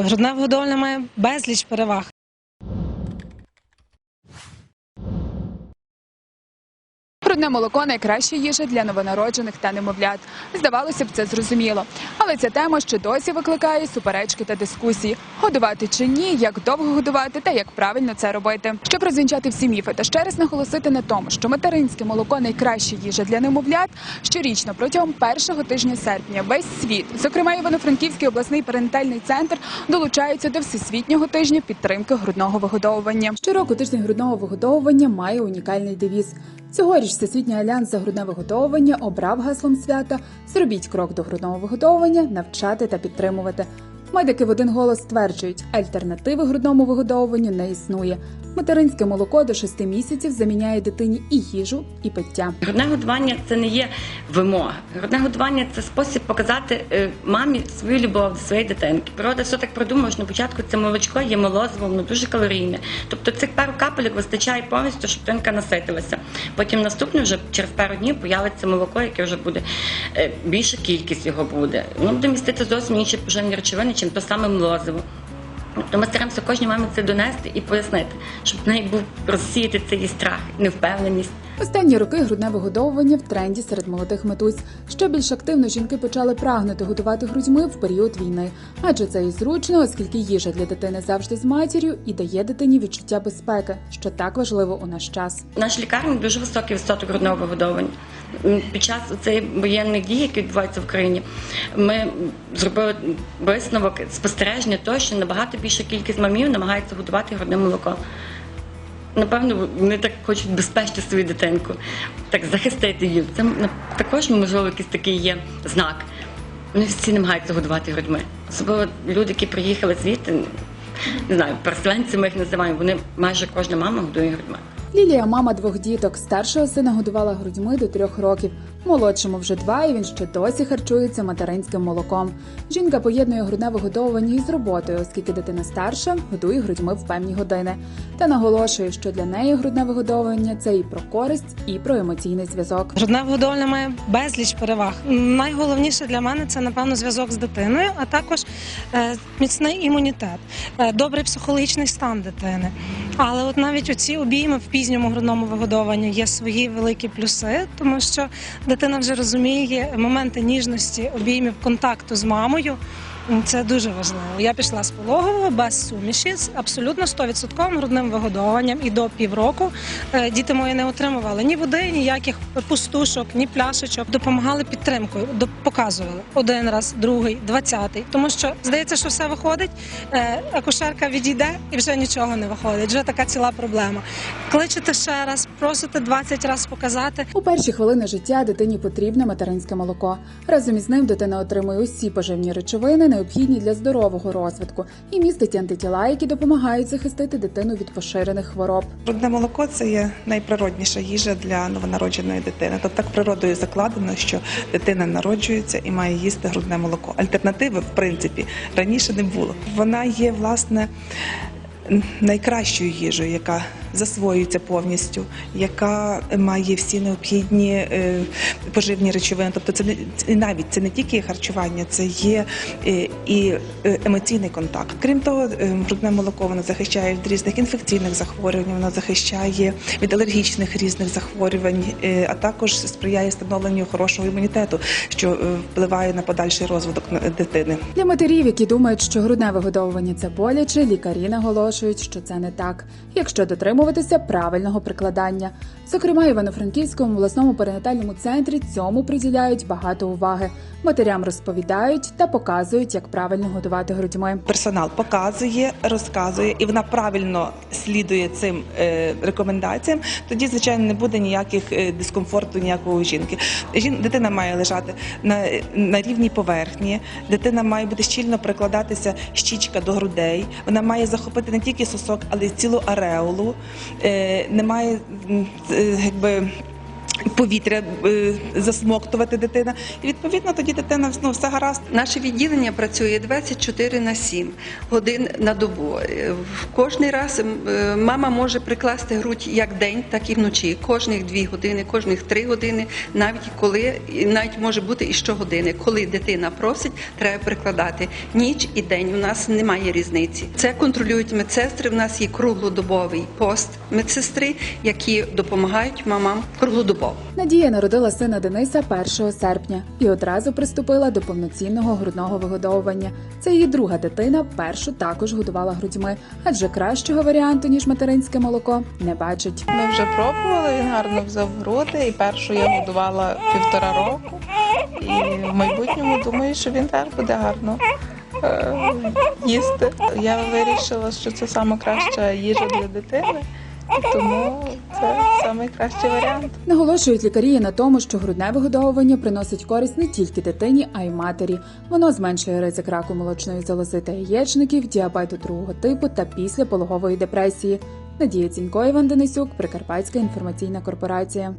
Грудне вигодовування має безліч переваг. Грудне молоко найкраща їжа для новонароджених та немовлят. Здавалося б, це зрозуміло. Але ця тема ще досі викликає суперечки та дискусії: годувати чи ні, як довго годувати та як правильно це робити. Щоб розвінчати всі міфи та ще раз наголосити на тому, що материнське молоко найкраща їжа для немовлят. Щорічно протягом першого тижня серпня весь світ, зокрема Івано-Франківський обласний перинатальний центр, долучаються до всесвітнього тижня підтримки грудного вигодовування. Щороку тиждень грудного вигодовування має унікальний девіз. Цьогоріч Всесвітній альянс за грудне виготовлення обрав гаслом свята Зробіть крок до грудного виготовлення, навчати та підтримувати. Медики в один голос стверджують, альтернативи грудному вигодовуванню не існує. Материнське молоко до 6 місяців заміняє дитині і їжу, і пиття. Грудне годування це не є вимога. Грудне годування це спосіб показати е, мамі свою любов до своєї дитинки. Природа все так продумала, що на початку це молочко є молозиво, воно дуже калорійне. Тобто цих пару капелек вистачає повністю, щоб дитинка наситилася. Потім наступне вже через пару днів появиться молоко, яке вже буде е, більша кількість його буде. Воно буде містити зовсім інші поживні речовини, чим то саме молозиво. Тобто ми стараємося кожній мамі це донести і пояснити, щоб в неї був розсіяти цей страх, невпевненість. Останні роки грудне вигодовування в тренді серед молодих матусь. Ще більш активно жінки почали прагнути годувати грудьми в період війни, адже це і зручно, оскільки їжа для дитини завжди з матір'ю і дає дитині відчуття безпеки, що так важливо у наш час. В лікарні дуже високий відсоток грудного вигодовування. Під час цієї воєнних дій, які відбуваються в країні, ми зробили висновок спостереження того, що набагато більша кількість мамів намагається годувати грудним молоком. Напевно, вони так хочуть безпечити свою дитинку, так захистити її. Це також можливо якийсь такий є знак. Вони всі намагаються годувати грудьми. Особливо люди, які приїхали звідти, не знаю, переселенці ми їх називаємо. Вони майже кожна мама годує грудьми. Лілія мама двох діток. Старшого сина годувала грудьми до трьох років. Молодшому вже два, і він ще досі харчується материнським молоком. Жінка поєднує грудне вигодовування із роботою, оскільки дитина старша годує грудьми в певні години. Та наголошує, що для неї грудне вигодовування це і про користь, і про емоційний зв'язок. Грудне вигодовування має безліч переваг. Найголовніше для мене це напевно зв'язок з дитиною, а також е, міцний імунітет, е, добрий психологічний стан дитини. Але от навіть оці обійми в пізньому грудному вигодованню є свої великі плюси, тому що дитина вже розуміє моменти ніжності, обіймів контакту з мамою. Це дуже важливо. Я пішла з пологового без суміші з абсолютно 100% грудним вигодовуванням. І до півроку е, діти мої не отримували ні води, ніяких пустушок, ні пляшечок. Допомагали підтримкою, показували один раз, другий, двадцятий. Тому що здається, що все виходить. е, Акушерка відійде і вже нічого не виходить. Вже така ціла проблема. Кличете ще раз, просите 20 разів показати. У перші хвилини життя дитині потрібне материнське молоко. Разом із ним дитина отримує усі поживні речовини, необхідні для здорового розвитку, і містить антитіла, які допомагають захистити дитину від поширених хвороб. Грудне молоко це є найприродніша їжа для новонародженої дитини. Тобто так природою закладено, що дитина народжується і має їсти грудне молоко. Альтернативи, в принципі, раніше не було. Вона є власне найкращою їжею, яка засвоюється повністю, яка має всі необхідні е, поживні речовини. Тобто, це не навіть це не тільки харчування, це є е, і е, емоційний контакт. Крім того, грудне молоко воно захищає від різних інфекційних захворювань, воно захищає від алергічних різних захворювань, а також сприяє становленню хорошого імунітету, що впливає на подальший розвиток дитини. Для матерів, які думають, що грудне вигодовування це боляче, лікарі наголошують, що це не так, якщо дотримуватися правильного прикладання. Зокрема, Івано-Франківському обласному перинатальному центрі цьому приділяють багато уваги. Матерям розповідають та показують, як правильно годувати грудьми. Персонал показує, розказує, і вона правильно слідує цим е, рекомендаціям. Тоді, звичайно, не буде ніяких е, дискомфорту ніякого жінки. Жін, дитина має лежати на, на рівній поверхні, дитина має бути щільно прикладатися щічка до грудей. Вона має захопити не тільки сосок, але й цілу ареолу. Е, не має м, е, якби. Повітря е, засмоктувати дитина, і відповідно тоді дитина ну, все гаразд. Наше відділення працює 24 на 7 годин на добу. Е, В кожний раз е, мама може прикласти грудь як день, так і вночі. Кожних 2 години, кожних 3 години, навіть коли навіть може бути і щогодини. Коли дитина просить, треба прикладати ніч і день. У нас немає різниці. Це контролюють медсестри. У нас є круглодобовий пост медсестри, які допомагають мамам круглодобово. Надія народила сина Дениса 1 серпня і одразу приступила до повноцінного грудного вигодовування. Це її друга дитина, першу також годувала грудьми, адже кращого варіанту ніж материнське молоко не бачить. Ми вже пробували, він гарно взяв груди, і першу я годувала півтора року. І в майбутньому думаю, що він теж буде гарно е, їсти. Я вирішила, що це саме краща їжа для дитини, тому найкращий варіант. Наголошують лікарі на тому, що грудне вигодовування приносить користь не тільки дитині, а й матері. Воно зменшує ризик раку молочної залози та яєчників, діабету другого типу та післяпологової депресії. Надія Цінько, Іван Денисюк, Прикарпатська інформаційна корпорація.